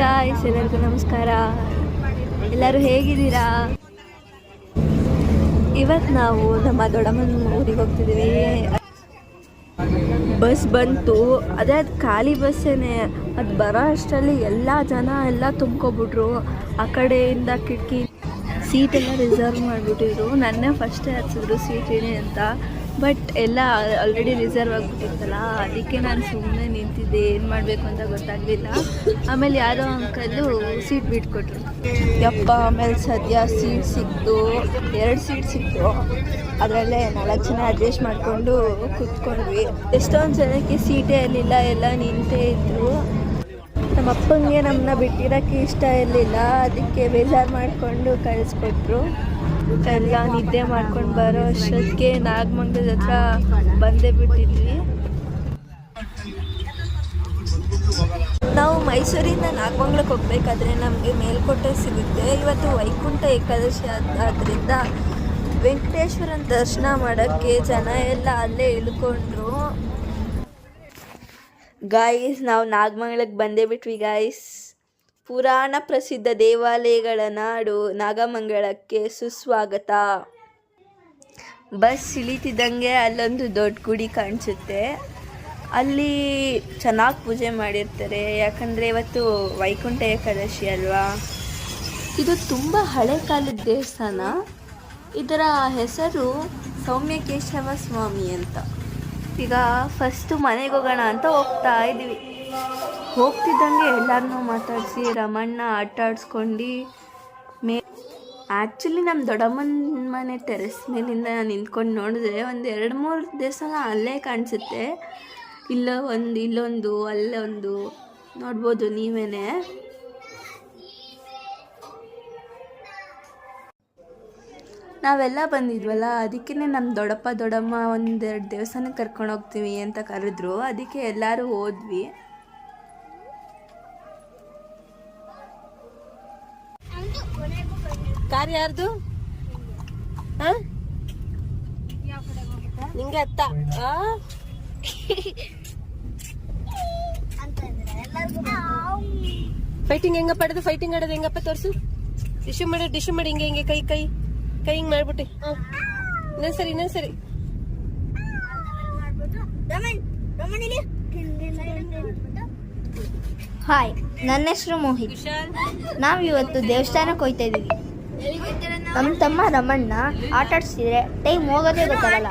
Guys ಎಲ್ಲರಿಗೂ ನಮಸ್ಕಾರ. ಎಲ್ಲರೂ ಹೇಗಿದ್ದೀರಾ? ಇವತ್ತು ನಾವು ನಮ್ಮ ದೊಡ್ಡಮ್ಮನ ಊರಿಗೆ ಹೋಗ್ತಿದ್ದೀವಿ. ಬಸ್ ಬಂತು. ಅದೇ ಅದು ಖಾಲಿ ಬಸ್ಸೇನೆ. ಅದು ಬರೋ ಅಷ್ಟರಲ್ಲಿ ಎಲ್ಲ ಜನ ಎಲ್ಲ ತುಂಬ್ಕೊಬಿಟ್ರು. ಆ ಕಡೆಯಿಂದ ಕಿಟಕಿ ಸೀಟೆಲ್ಲ ರಿಸರ್ವ್ ಮಾಡಿಬಿಟ್ಟಿದ್ರು. ನನ್ನ ಫಸ್ಟೇ ಹಚ್ಚಿದ್ರು ಸೀಟ್ ಇಡಿ ಅಂತ. ಬಟ್ ಎಲ್ಲ ಆಲ್ರೆಡಿ ರಿಸರ್ವ್ ಆಗಿಬಿಟ್ಟಿತ್ತಲ್ಲ. ಅದಕ್ಕೆ ನಾನು ಸುಮ್ಮನೆ ನಿಂತಿದ್ದೆ. ಏನು ಮಾಡಬೇಕು ಅಂತ ಗೊತ್ತಾಗಲಿಲ್ಲ. ಆಮೇಲೆ ಯಾರೋ ಅಂಕಲ್ಲು ಸೀಟ್ ಬಿಟ್ಕೊಟ್ರು. ಯಪ್ಪ, ಆಮೇಲೆ ಸದ್ಯ ಸೀಟ್ ಸಿಕ್ತು. ಎರಡು ಸೀಟ್ ಸಿಕ್ತು. ಅದರಲ್ಲೇ ನಾಲ್ಕು ಜನ ಅಡ್ಜಸ್ಟ್ ಮಾಡಿಕೊಂಡು ಕೂತ್ಕೊಂಡ್ವಿ. ಎಷ್ಟೊಂದು ಜನಕ್ಕೆ ಸೀಟೇ ಇರಲಿಲ್ಲ. ಎಲ್ಲ ನಿಂತೇ ಇದ್ರು. ನಮ್ಮ ಅಪ್ಪನಿಗೆ ನಮ್ಮನ್ನ ಬಿಟ್ಟಿರೋಕ್ಕೆ ಇಷ್ಟ ಇರಲಿಲ್ಲ. ಅದಕ್ಕೆ ಬೇಜಾರು ಮಾಡಿಕೊಂಡು ಕಳಿಸ್ಕೊಟ್ರು. ಎಲ್ಲ ನಿದ್ದೆ ಮಾಡ್ಕೊಂಡು ಬರೋ ಅಷ್ಟೊತ್ತಿಗೆ ನಾಗಮಂಗಲದ ಹತ್ರ ಬಂದೇ ಬಿಟ್ಟಿದ್ವಿ. ನಾವು ಮೈಸೂರಿಂದ ನಾಗಮಂಗ್ಲಕ್ಕೆ ಹೋಗ್ಬೇಕಾದ್ರೆ ನಮಗೆ ಮೇಲ್ಕೋಟೆ ಸಿಗುತ್ತೆ. ಇವತ್ತು ವೈಕುಂಠ ಏಕಾದಶಿ ಆದ್ದರಿಂದ ವೆಂಕಟೇಶ್ವರನ ದರ್ಶನ ಮಾಡೋಕ್ಕೆ ಜನ ಎಲ್ಲ ಅಲ್ಲೇ ಇಳ್ಕೊಂಡ್ರು. ಗಾಯ್ಸ್ ನಾವು ನಾಗಮಂಗಲಕ್ಕೆ ಬಂದೇ ಬಿಟ್ವಿ ಗಾಯ್ಸ್ ಪುರಾಣ ಪ್ರಸಿದ್ಧ ದೇವಾಲಯಗಳ ನಾಡು ನಾಗಮಂಗಳಕ್ಕೆ ಸುಸ್ವಾಗತ. ಬಸ್ ಇಳಿತಿದ್ದಂಗೆ ಅಲ್ಲೊಂದು ದೊಡ್ಡ ಗುಡಿ ಕಾಣಿಸುತ್ತೆ. ಅಲ್ಲಿ ಚೆನ್ನಾಗಿ ಪೂಜೆ ಮಾಡಿರ್ತಾರೆ. ಯಾಕಂದರೆ ಇವತ್ತು ವೈಕುಂಠ ಏಕಾದಶಿ ಅಲ್ವಾ? ಇದು ತುಂಬ ಹಳೆ ಕಾಲದ ದೇವಸ್ಥಾನ. ಇದರ ಹೆಸರು ಸೌಮ್ಯಕೇಶವ ಸ್ವಾಮಿ ಅಂತ. ಈಗ ಫಸ್ಟು ಮನೆಗೆ ಹೋಗೋಣ ಅಂತ ಹೋಗ್ತಾ ಇದ್ದೀವಿ ಹೋಗ್ತಿದ್ದಂಗೆ ಎಲ್ಲರನ್ನೂ ಮಾತಾಡಿಸಿ, ರಮಣ್ಣ ಆಟ ಆಡ್ಸ್ಕೊಂಡು ಮೇ ಆ್ಯಕ್ಚುಲಿ ನಮ್ಮ ದೊಡ್ಡಮ್ಮನ ಮನೆ ಟೆರೆಸ್ ಮೇಲಿಂದ ನಾನು ನಿಂತ್ಕೊಂಡು ನೋಡಿದ್ರೆ ಒಂದು ಎರಡು ಮೂರು ದಿವಸ ಅಲ್ಲೇ ಕಾಣಿಸುತ್ತೆ. ಇಲ್ಲ ಒಂದು ಇಲ್ಲೊಂದು, ಅಲ್ಲೊಂದು. ನೋಡ್ಬೋದು ನೀವೇನೆ. ನಾವೆಲ್ಲ ಬಂದಿದ್ವಲ್ಲ ಅದಕ್ಕೇ ನಮ್ಮ ದೊಡ್ಡಪ್ಪ, ದೊಡ್ಡಮ್ಮ ಒಂದೆರಡು ದೇವಸ್ಥಾನಕ್ಕೆ ಕರ್ಕೊಂಡು ಹೋಗ್ತೀವಿ ಅಂತ ಕರೆದ್ರು. ಅದಕ್ಕೆ ಎಲ್ಲರೂ ಹೋದ್ವಿ. ಕಾರ್ ಯಾರ್ದು? ನಿಂಗೆ ಅತ್ತ? ಫೈಟಿಂಗ್ ಹೆಂಗ ಪಡೆದು ಫೈಟಿಂಗ್ ಆಡೋದು ಹೆಂಗಪ್ಪ ತೋರಿಸು? ಡಿಶು ಮಾಡಿ ಡಿಶು ಮಾಡಿ ಹಿಂಗೆ ಹಿಂಗೆ, ಕೈ ಕೈ. ಕೈ ಹಿಂಗ್ ಮಾಡ್ಬಿಟ್ಟು. ಸರಿ, ಇನ್ನೊಂದ್ ಸರಿ. ಹಾಯ್ ನನ್ನ ಹೆಸರು ಮೋಹಿತ್. ನಾವು ಇವತ್ತು ದೇವಸ್ಥಾನಕ್ಕೆ ಹೋಗ್ತಾ ಇದೀವಿ ನಮ್ಮ ತಮ್ಮ ರಮಣ್ಣ ಆಟ ಆಡ್ಸಿದ್ರೆ ಟೈಮ್ ಹೋಗೋದೇ ಗೊತ್ತಾಗಲ್ಲ.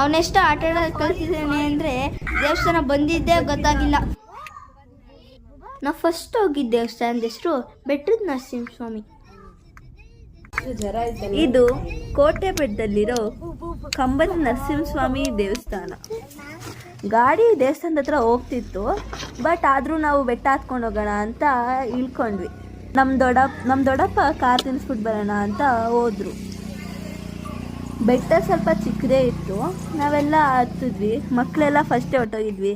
ಅವನೆಷ್ಟು ಆಟ ಆಡೋದು ಕಲ್ತಿದ್ದಾನೆ ಅಂದರೆ ದೇವಸ್ಥಾನ ಬಂದಿದ್ದೇ ಗೊತ್ತಾಗಿಲ್ಲ. ನಾವು ಫಸ್ಟ್ ಹೋಗಿದ್ದ ದೇವಸ್ಥಾನದ ಹೆಸರು ಬೆಟ್ಟದ ನರಸಿಂಹಸ್ವಾಮಿ. ಇದು ಕೋಟೆ ಬೆಟ್ಟದಲ್ಲಿರೋ ಕಂಬದ ನರಸಿಂಹಸ್ವಾಮಿ ದೇವಸ್ಥಾನ. ಗಾಡಿ ದೇವಸ್ಥಾನದ ಹತ್ರ ಹೋಗ್ತಿತ್ತು, ಬಟ್ ಆದರೂ ನಾವು ಬೆಟ್ಟ ಹತ್ಕೊಂಡು ಹೋಗೋಣ ಅಂತ ಇಳ್ಕೊಂಡ್ವಿ. ನಮ್ಮ ದೊಡಪ್ಪ ನಮ್ಮ ದೊಡ್ಡಪ್ಪ ಕಾರ್ ತಿನ್ಸ್ಬಿಟ್ಟು ಬರೋಣ ಅಂತ ಹೋದ್ರು. ಬೆಟ್ಟ ಸ್ವಲ್ಪ ಚಿಕ್ಕದೇ ಇತ್ತು, ನಾವೆಲ್ಲ ಹತ್ತಿದ್ವಿ. ಮಕ್ಕಳೆಲ್ಲ ಫಸ್ಟೇ ಹೊಟ್ಟೋಗಿದ್ವಿ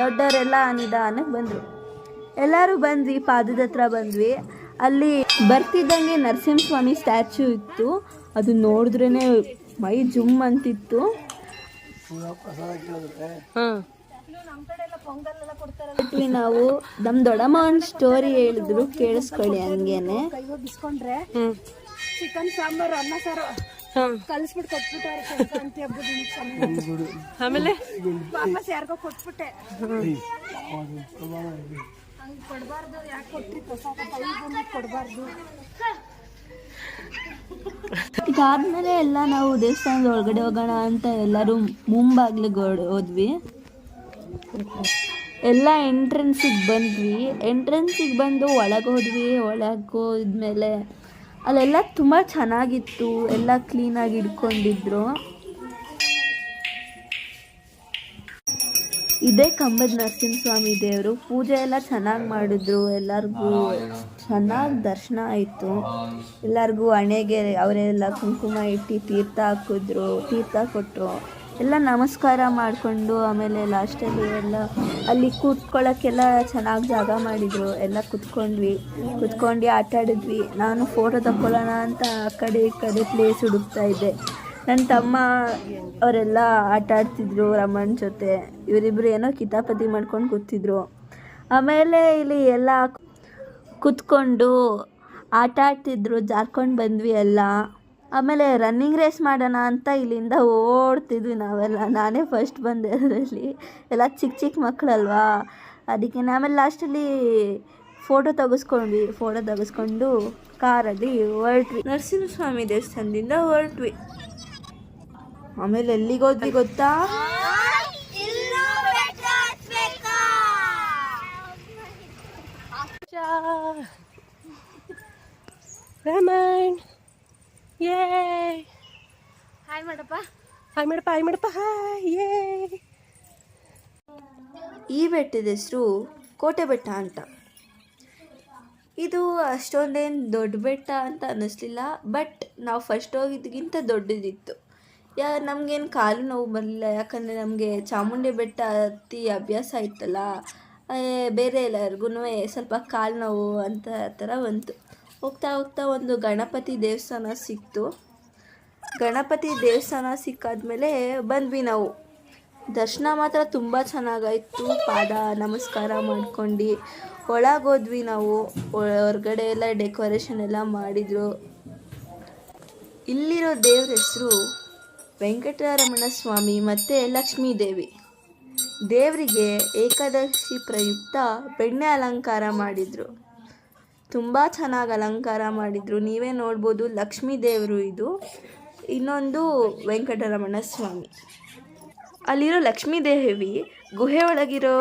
ದೊಡ್ಡವರೆಲ್ಲ ನಿಧಾನಕ್ಕೆ ಬಂದರು. ಎಲ್ಲರೂ ಬಂದ್ವಿ, ಪಾದದ ಹತ್ರ ಬಂದ್ವಿ. ಅಲ್ಲಿ ಬರ್ತಿದ್ದಂಗೆ ನರಸಿಂಹಸ್ವಾಮಿ ಸ್ಟ್ಯಾಚ್ಯೂ ಇತ್ತು. ಅದು ನೋಡಿದ್ರೇ ಮೈ ಜುಮ್ ಅಂತಿತ್ತು. ನಾವು. ನಮ್ಮ ದೊಡ್ಡಮ್ಮ ಒಂದು ಸ್ಟೋರಿ ಹೇಳಿದ್ರು, ಕೇಳಿಸ್ಕೊಳ್ಳಿ ಹಂಗೇನೆ. ಹ್ಮ್. ಚಿಕನ್ ಸಾಂಬಾರು ಅನ್ನ ಸಾರು. ಕಲಿಸ್ಬಿಟ್ಟು ಸಂಕ್ರಾಂತಿ ಹಬ್ಬದ ದಿನ ಆಮೇಲೆ? ವಾಪಸ್ ಯಾರಿಗೋ ಕೊಟ್ಬಿಟ್ಟೆ ಇದಾದ್ಮೇಲೆ ಎಲ್ಲ ನಾವು ದೇವಸ್ಥಾನದ ಒಳಗಡೆ ಹೋಗೋಣ ಅಂತ ಎಲ್ಲರೂ ಮುಂಬಾಗ್ಲಿಗೆ ಹೋದ್ವಿ. ಎಲ್ಲ ಎಂಟ್ರೆನ್ಸಿಗೆ ಬಂದ್ವಿ. ಎಂಟ್ರೆನ್ಸಿಗೆ ಬಂದು ಒಳಗೆ ಹೋದ್ವಿ, ಒಳಗೆ ಹೋದ್ಮೇಲೆ ಅಲ್ಲೆಲ್ಲ ತುಂಬ ಚೆನ್ನಾಗಿತ್ತು. ಎಲ್ಲ ಕ್ಲೀನಾಗಿ ಇಟ್ಕೊಂಡಿದ್ರು. ಇದೇ ಕಂಬದ ನರಸಿಂಹಸ್ವಾಮಿ ದೇವರು. ಪೂಜೆ ಎಲ್ಲ ಚೆನ್ನಾಗಿ ಮಾಡಿದ್ರು, ಎಲ್ಲರಿಗೂ ಚೆನ್ನಾಗಿ ದರ್ಶನ ಆಯಿತು. ಎಲ್ಲರಿಗೂ ಹಣೆಗೆ ಅವರೆಲ್ಲ ಕುಂಕುಮ ಇಟ್ಟು ತೀರ್ಥ ಹಾಕಿದ್ರು, ತೀರ್ಥ ಕೊಟ್ಟರು ಎಲ್ಲ ನಮಸ್ಕಾರ ಮಾಡಿಕೊಂಡು ಆಮೇಲೆ ಲಾಸ್ಟಲ್ಲಿ ಎಲ್ಲ ಅಲ್ಲಿ ಕೂತ್ಕೊಳ್ಳೋಕ್ಕೆಲ್ಲ ಚೆನ್ನಾಗಿ ಜಾಗ ಮಾಡಿದರು. ಎಲ್ಲ ಕುತ್ಕೊಂಡ್ವಿ. ಕುತ್ಕೊಂಡು ಆಟ ಆಡಿದ್ವಿ ನಾನು ಫೋಟೋ ತಗೊಳ್ಳೋಣ ಅಂತ ಆ ಕಡೆ ಈ ಕಡೆ ಪ್ಲೇಸ್ ಹುಡುಕ್ತಾ ಇದ್ದೆ. ನನ್ನ ತಮ್ಮ, ಅವರೆಲ್ಲ ಆಟ ಆಡ್ತಿದ್ರು, ರಮಣ್ ಜೊತೆ. ಇವರಿಬ್ರು ಏನೋ ಕಿತಾಪತಿ ಮಾಡ್ಕೊಂಡು ಕೂತಿದ್ರು. ಆಮೇಲೆ ಇಲ್ಲಿ ಎಲ್ಲ ಕೂತ್ಕೊಂಡು ಆಟ ಆಡ್ತಿದ್ರು, ಜಾರ್ಕೊಂಡು ಬಂದ್ವಿ ಎಲ್ಲ. ಆಮೇಲೆ ರನ್ನಿಂಗ್ ರೇಸ್ ಮಾಡೋಣ ಅಂತ ಇಲ್ಲಿಂದ ಓಡ್ತಿದ್ವಿ ನಾವೆಲ್ಲ. ನಾನೇ ಫಸ್ಟ್ ಬಂದೆ ಅದರಲ್ಲಿ. ಎಲ್ಲ ಚಿಕ್ಕ ಚಿಕ್ಕ ಮಕ್ಕಳಲ್ವಾ? ಅದಕ್ಕೆ ಆಮೇಲೆ ಲಾಸ್ಟಲ್ಲಿ ಫೋಟೋ ತೆಗೆಸ್ಕೊಂಡ್ವಿ. ಫೋಟೋ ತೆಗೆಸ್ಕೊಂಡು ಕಾರಲ್ಲಿ ಹೊರಟ್ವಿ. ನರಸಿಂಹಸ್ವಾಮಿ ದೇವಸ್ಥಾನದಿಂದ ಹೊರಟ್ವಿ. ಆಮೇಲೆ ಎಲ್ಲಿಗೆ ಹೋದ್ವಿ ಗೊತ್ತಾ? ರಮಣ್ ಯೇ. ಹಾಯ್ ಮಾಡಪ್ಪ ಹಾಯ್ ಮಾಡಪ್ಪ ಹಾಯ್ ಮಾಡಪ್ಪ ಹಾಯ್ ಯೇ. ಈ ಬೆಟ್ಟದ ಹೆಸರು ಕೋಟೆ ಬೆಟ್ಟ ಅಂತ. ಇದು ಅಷ್ಟೊಂದೇನು ದೊಡ್ಡ ಬೆಟ್ಟ ಅಂತ ಅನ್ನಿಸ್ಲಿಲ್ಲ ಬಟ್ ನಾವು ಫಸ್ಟ್ ಹೋಗಿದ್ದಕ್ಕಿಂತ ದೊಡ್ಡದಿತ್ತು. ಯಾ, ನಮಗೇನು ಕಾಲು ನೋವು ಬರಲಿಲ್ಲ. ಯಾಕಂದರೆ ನಮಗೆ ಚಾಮುಂಡಿ ಬೆಟ್ಟ ಹತ್ತಿ ಅಭ್ಯಾಸ ಇತ್ತಲ್ಲ ಬೇರೆ ಎಲ್ಲರಿಗೂ ಸ್ವಲ್ಪ ಕಾಲು ನೋವು ಅಂತ ಥರ ಬಂತು. ಹೋಗ್ತಾ ಹೋಗ್ತಾ ಒಂದು ಗಣಪತಿ ದೇವಸ್ಥಾನ ಸಿಕ್ತು. ಗಣಪತಿ ದೇವಸ್ಥಾನ ಸಿಕ್ಕಾದ್ಮೇಲೆ ಬಂದ್ವಿ ನಾವು. ದರ್ಶನ ಮಾತ್ರ ತುಂಬ ಚೆನ್ನಾಗಾಯಿತು. ಪಾದ ನಮಸ್ಕಾರ ಮಾಡ್ಕೊಂಡು ಒಳಗೋದ್ವಿ ನಾವು. ಹೊರ್ಗಡೆ ಎಲ್ಲ ಡೆಕೋರೇಷನ್ ಎಲ್ಲ ಮಾಡಿದರು. ಇಲ್ಲಿರೋ ದೇವ್ರ ಹೆಸರು ವೆಂಕಟರಮಣ ಸ್ವಾಮಿ ಮತ್ತು ಲಕ್ಷ್ಮೀದೇವಿ. ದೇವರಿಗೆ ಏಕಾದಶಿ ಪ್ರಯುಕ್ತ ಬೆಣ್ಣೆ ಅಲಂಕಾರ ಮಾಡಿದರು. ತುಂಬ ಚೆನ್ನಾಗಿ ಅಲಂಕಾರ ಮಾಡಿದರು. ನೀವೇ ನೋಡ್ಬೋದು ಲಕ್ಷ್ಮೀ ದೇವರು ಇದು. ಇನ್ನೊಂದು ವೆಂಕಟರಮಣ ಸ್ವಾಮಿ ಅಲ್ಲಿರೋ ಲಕ್ಷ್ಮೀ ದೇವಿ ಗುಹೆ ಒಳಗಿರೋ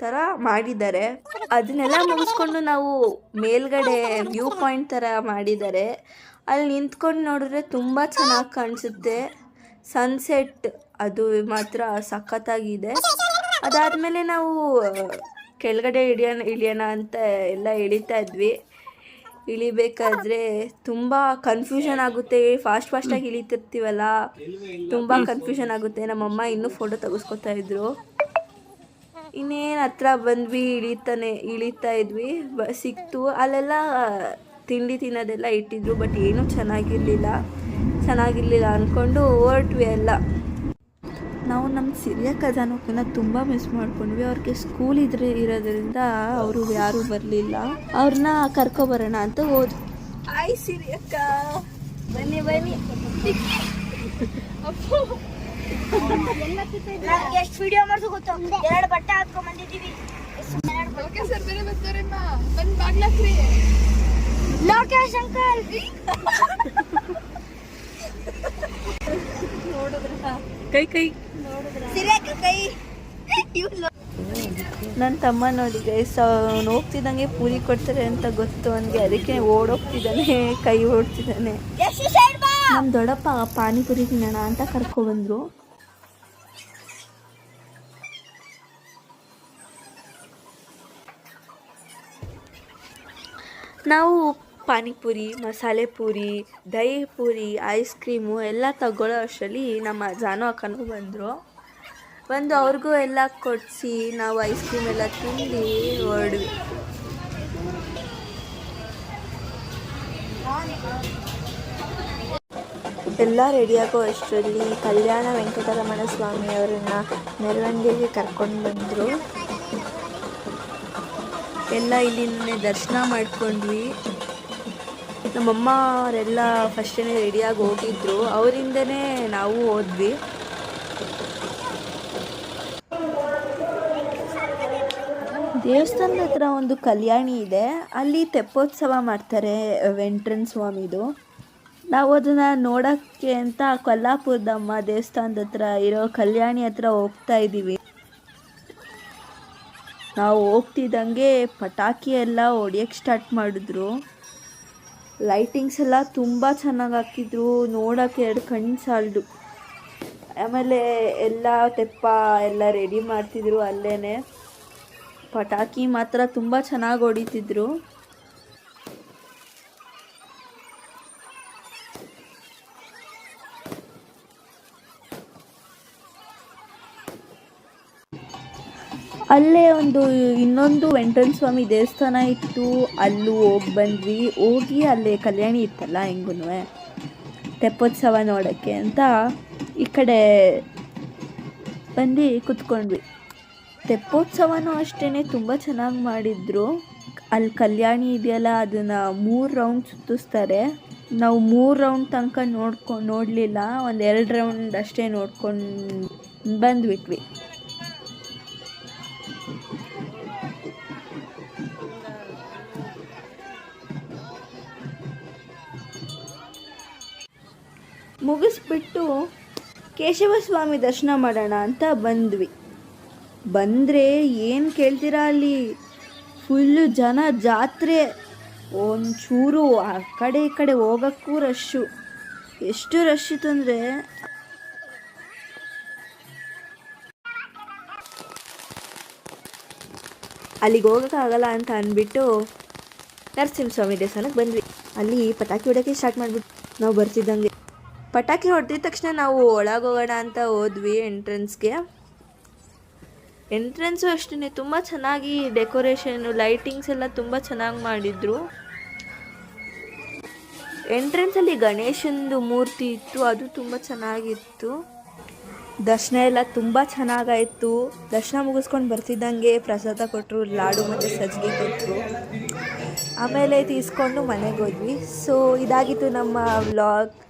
ಥರ ಮಾಡಿದ್ದಾರೆ. ಅದನ್ನೆಲ್ಲ ಮುಗಿಸ್ಕೊಂಡು ನಾವು ಮೇಲ್ಗಡೆ ವ್ಯೂ ಪಾಯಿಂಟ್ ಥರ ಮಾಡಿದ್ದಾರೆ. ಅಲ್ಲಿ ನಿಂತ್ಕೊಂಡು ನೋಡಿದ್ರೆ ತುಂಬ ಚೆನ್ನಾಗಿ ಕಾಣಿಸುತ್ತೆ. ಸನ್ಸೆಟ್ ಅದು ಮಾತ್ರ ಸಖತ್ತಾಗಿದೆ. ಅದಾದಮೇಲೆ ನಾವು, ಕೆಳಗಡೆ ಇಳಿಯೋಣ ಇಳಿಯೋಣ ಅಂತ ಎಲ್ಲ ಇಳಿತಾ ಇದ್ವಿ. ಇಳಿಬೇಕಾದ್ರೆ ತುಂಬ ಕನ್ಫ್ಯೂಷನ್ ಆಗುತ್ತೆ. ಫಾಸ್ಟ್ ಫಾಸ್ಟಾಗಿ ಇಳಿತಿರ್ತೀವಲ್ಲ? ತುಂಬ ಕನ್ಫ್ಯೂಷನ್ ಆಗುತ್ತೆ. ನಮ್ಮಮ್ಮ ಇನ್ನೂ ಫೋಟೋ ತೆಗೆಸ್ಕೊತಾ ಇದ್ರು. ಇನ್ನೇನು ಹತ್ರ ಬಂದ್ವಿ, ಇಳಿತಾನೆ, ಇಳಿತಾ ಇದ್ವಿ. ಸಿಕ್ತು. ಅಲ್ಲೆಲ್ಲ ತಿಂಡಿ ತಿನ್ನೋದೆಲ್ಲ ಇಟ್ಟಿದ್ರು ಬಟ್ ಏನೂ ಚೆನ್ನಾಗಿರಲಿಲ್ಲ. ಚೆನ್ನಾಗಿರಲಿಲ್ಲ ಅಂದ್ಕೊಂಡು ಹೊರಟ್ವಿ ಎಲ್ಲ. ನಾವು ನಮ್ಮ ಸಿರಿಯ ಕಜಾನಕ್ಕನ್ನ ತುಂಬ ಮಿಸ್ ಮಾಡ್ಕೊಂಡ್ವಿ. ಅವ್ರಿಗೆ ಸ್ಕೂಲ್ ಇದ್ರೆ ಇರೋದ್ರಿಂದ ಅವರು ಯಾರೂ ಬರಲಿಲ್ಲ. ಅವ್ರನ್ನ ಕರ್ಕೊಬರೋಣ ಅಂತ ಹೋದ್ವಿ. ಆಯ್ ಸಿರಿಯಕ್ಕ. ಬನ್ನಿ ಬನ್ನಿ. ಎಷ್ಟು ವಿಡಿಯೋ ಮಾಡ್ದು ಗೊತ್ತು? ಎರಡು ಬಟ್ಟೆ ಹಾಕೊಂಡ್ ಬಂದಿದ್ದೀವಿ. ಸರ್ ಬೇರೆ ಬರ್ತಾರಮ್ಮ. ಬಂದ್ ಬಾಗ್ಲಾಕ್ರಿ ಲೋಕೇಶ್ ಅಂಕಲ್. ಕೈ ಕೈ. ನನ್ನ ತಮ್ಮ ನೋಡಿ ಗೈಸ್ ಅವ್ನು ಹೋಗ್ತಿದ್ದಂಗೆ ಪೂರಿ ಕೊಡ್ತಾರೆ ಅಂತ ಗೊತ್ತು ಅವನಿಗೆ. ಅದಕ್ಕೆ ಓಡೋಗ್ತಿದ್ದಾನೆ ಕೈ ಓಡ್ತಿದ್ದಾನೆ. ನಮ್ ಸೈಡ್ ಬಾ. ನಮ್ಮ ದೊಡ್ಡಪ್ಪ ಪಾನಿಪುರಿ ತಿನ್ನೋಣ ಅಂತ ಕರ್ಕೊಬಂದರು ನಾವು ಪಾನಿಪುರಿ, ಮಸಾಲೆ ಪೂರಿ, ದಹಿ ಪೂರಿ ಐಸ್ ಕ್ರೀಮು ಎಲ್ಲ ತಗೊಳ್ಳೋ ಅಷ್ಟರಲ್ಲಿ ನಮ್ಮ ಜಾನು ಅಕ್ಕನೂ ಬಂದರು. ಬಂದು ಅವ್ರಿಗೂ ಎಲ್ಲ ಕೊಡಿಸಿ ನಾವು ಐಸ್ ಕ್ರೀಮ್ ಎಲ್ಲ ತಿಂದು ಹೊರಡ್ವಿ ಎಲ್ಲ ರೆಡಿಯಾಗೋ ಅಷ್ಟರಲ್ಲಿ ಕಲ್ಯಾಣ ವೆಂಕಟರಮಣ ಸ್ವಾಮಿ ಅವರನ್ನ ಮೆರವಣಿಗೆಗೆ ಕರ್ಕೊಂಡು ಬಂದರು. ಎಲ್ಲ ಇಲ್ಲಿಂದನೇ ದರ್ಶನ ಮಾಡ್ಕೊಂಡ್ವಿ. ನಮ್ಮಮ್ಮ ಅವರೆಲ್ಲ ಫಸ್ಟೇ ರೆಡಿಯಾಗಿ ಹೋಗಿದ್ರು, ಅವರಿಂದನೇ ನಾವು ಹೋದ್ವಿ. ದೇವಸ್ಥಾನದ ಹತ್ರ ಒಂದು ಕಲ್ಯಾಣಿ ಇದೆ. ಅಲ್ಲಿ ತೆಪ್ಪೋತ್ಸವ ಮಾಡ್ತಾರೆ ವೆಂಟ್ರನ್ ಸ್ವಾಮಿದು. ನಾವು ಅದನ್ನು ನೋಡೋಕ್ಕೆ ಅಂತ ಕೊಲ್ಲಾಪುರದಮ್ಮ ದೇವಸ್ಥಾನದ ಹತ್ರ ಇರೋ ಕಲ್ಯಾಣಿ ಹತ್ರ ಹೋಗ್ತಾ ಇದ್ದೀವಿ. ನಾವು ಹೋಗ್ತಿದ್ದಂಗೆ ಪಟಾಕಿ ಎಲ್ಲ ಹೊಡಿಯೋಕ್ಕೆ ಸ್ಟಾರ್ಟ್ ಮಾಡಿದ್ರು. ಲೈಟಿಂಗ್ಸ್ ಎಲ್ಲ ತುಂಬ ಚೆನ್ನಾಗಿ ಹಾಕಿದ್ರು. ನೋಡೋಕ್ಕೆ ಎರಡು ಕಣ್ಣು ಸಾಲದು. ಆಮೇಲೆ ಎಲ್ಲ ತೆಪ್ಪ ಎಲ್ಲ ರೆಡಿ ಮಾಡ್ತಿದ್ರು ಅಲ್ಲೇ ಪಟಾಕಿ ಮಾತ್ರ ತುಂಬ ಚೆನ್ನಾಗಿ ಹೊಡಿತಿದ್ರು. ಅಲ್ಲೇ ಒಂದು ಇನ್ನೊಂದು ವೆಂಕಟನ ಸ್ವಾಮಿ ದೇವಸ್ಥಾನ ಇತ್ತು. ಅಲ್ಲೂ ಹೋಗಿ ಬಂದ್ವಿ. ಹೋಗಿ ಅಲ್ಲೇ ಕಲ್ಯಾಣಿ ಇತ್ತಲ್ಲ ಹೆಂಗೂ ತೆಪ್ಪೋತ್ಸವ ನೋಡೋಕ್ಕೆ ಅಂತ ಈ ಕಡೆ ಬಂದು ಕುತ್ಕೊಂಡ್ವಿ. ತೆಪ್ಪೋತ್ಸವನೂ ಅಷ್ಟೇ ತುಂಬ ಚೆನ್ನಾಗಿ ಮಾಡಿದ್ರು. ಅಲ್ಲಿ ಕಲ್ಯಾಣಿ ಇದೆಯಲ್ಲ, ಅದನ್ನು ಮೂರು ರೌಂಡ್ ಸುತ್ತಿಸ್ತಾರೆ. ನಾವು ಮೂರು ರೌಂಡ್ ತನಕ ನೋಡ್ಕೊಂಡು ನೋಡಲಿಲ್ಲ. ಒಂದು ಎರಡು ರೌಂಡ್ ಅಷ್ಟೇ ನೋಡ್ಕೊಂಡು ಬಂದ್ಬಿಟ್ವಿ. ಮುಗಿಸ್ಬಿಟ್ಟು ಕೇಶವ ಸ್ವಾಮಿ ದರ್ಶನ ಮಾಡೋಣ ಅಂತ ಬಂದ್ವಿ. ಬಂದರೆ ಏನು ಕೇಳ್ತೀರಾ ಅಲ್ಲಿ? ಫುಲ್ಲು ಜನ ಜಾತ್ರೆ. ಒಂಚೂರು ಆ ಕಡೆ ಈ ಕಡೆ ಹೋಗೋಕ್ಕೂ ರಶ್ಶು ಎಷ್ಟು ರಶ್ ಇತ್ತು ಅಂದರೆ? ಅಲ್ಲಿಗೆ ಹೋಗೋಕ್ಕಾಗಲ್ಲ ಅಂತ ಅಂದ್ಬಿಟ್ಟು ನರಸಿಂಹಸ್ವಾಮಿ ದೇವಸ್ಥಾನಕ್ಕೆ ಬಂದ್ವಿ. ಅಲ್ಲಿ ಪಟಾಕಿ ಹೊಡೋಕ್ಕೆ ಸ್ಟಾರ್ಟ್ ಮಾಡಿಬಿಟ್ಟು ನಾವು ಬರ್ತಿದ್ದಂಗೆ. ಪಟಾಕಿ ಹೊಡೆದಿದ ತಕ್ಷಣ ನಾವು ಒಳಗೋಗೋಣ ಅಂತ ಹೋದ್ವಿ ಎಂಟ್ರೆನ್ಸ್ಗೆ. ಎಂಟ್ರೆನ್ಸು ಅಷ್ಟೇ ತುಂಬ ಚೆನ್ನಾಗಿ ಡೆಕೋರೇಷನ್ನು ಲೈಟಿಂಗ್ಸ್ ಎಲ್ಲ ತುಂಬ ಚೆನ್ನಾಗಿ ಮಾಡಿದರು. ಎಂಟ್ರೆನ್ಸಲ್ಲಿ ಗಣೇಶಂದು ಮೂರ್ತಿ ಇತ್ತು, ಅದು ತುಂಬ ಚೆನ್ನಾಗಿತ್ತು. ದರ್ಶನ ಎಲ್ಲ ತುಂಬ ಚೆನ್ನಾಗಾಯಿತು. ದರ್ಶನ ಮುಗಿಸ್ಕೊಂಡು ಬರ್ತಿದ್ದಂಗೆ ಪ್ರಸಾದ ಕೊಟ್ಟರು ಲಾಡು ಮತ್ತು ಸಜ್ಜಿಗೆ ಕೊಟ್ಟರು ಆಮೇಲೆ ತೀಸ್ಕೊಂಡು ಮನೆಗೆ ಹೋದ್ವಿ. ಸೊ ಇದಾಗಿತ್ತು ನಮ್ಮ vlog.